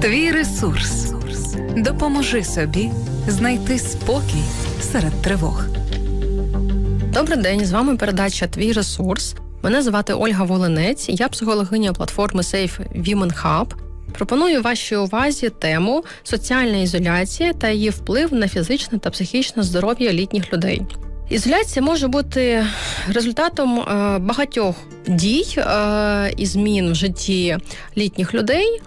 Твій ресурс. Допоможи собі знайти спокій серед тривог. Добрий день, з вами передача Твій ресурс. Мене звати Ольга Волинець, я психологиня платформи Safe Women Hub. Пропоную вашій увазі тему соціальна ізоляція та її вплив на фізичне та психічне здоров'я літніх людей. Ізоляція може бути результатом е, багатьох дій е, і змін в житті літніх людей.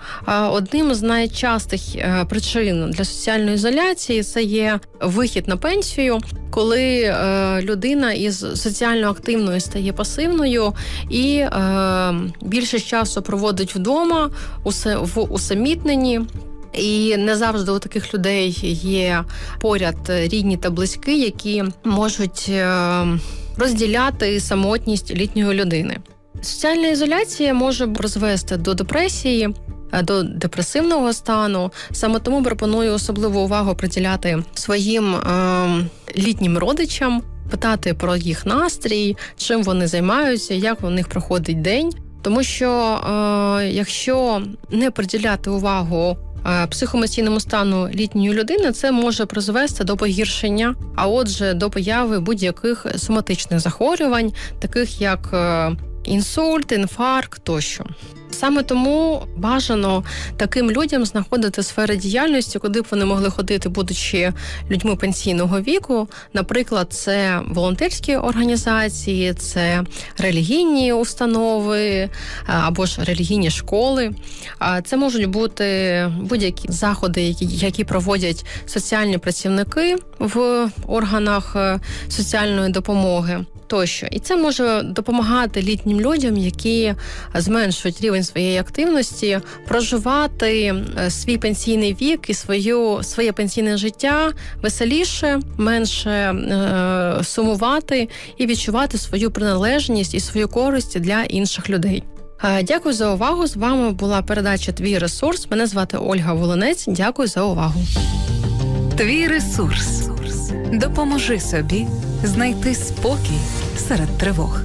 Одним з найчастих е, причин для соціальної ізоляції це є вихід на пенсію, коли людина із соціально активною стає пасивною і більше часу проводить вдома усе в усамітненні. І не завжди у таких людей є поряд рідні та близькі, які можуть е, розділяти самотність літньої людини. Соціальна ізоляція може призвести до депресії, е, до депресивного стану. Саме тому пропоную особливу увагу приділяти своїм е, літнім родичам, питати про їх настрій, чим вони займаються, як у них проходить день. Тому що е, якщо не приділяти увагу психоемоційному стану літньої людини, це може призвести до погіршення, а отже, до появи будь-яких соматичних захворювань, таких як е, інсульт, інфаркт тощо. Саме тому бажано таким людям знаходити сфери діяльності, куди б вони могли ходити, будучи людьми пенсійного віку. Наприклад, це волонтерські організації, це релігійні установи або ж релігійні школи. А Це можуть бути будь-які заходи, які, які проводять соціальні працівники в органах е, соціальної допомоги. Тощо, і це може допомагати літнім людям, які зменшують рівень своєї активності, проживати е, свій пенсійний вік і свою своє пенсійне життя веселіше, менше е, сумувати і відчувати свою приналежність і свою користь для інших людей. Е, Дякую за увагу. З вами була передача Твій ресурс. Мене звати Ольга Волонець. Дякую за увагу. Твій ресурс. Допоможи собі знайти спокій серед тривог.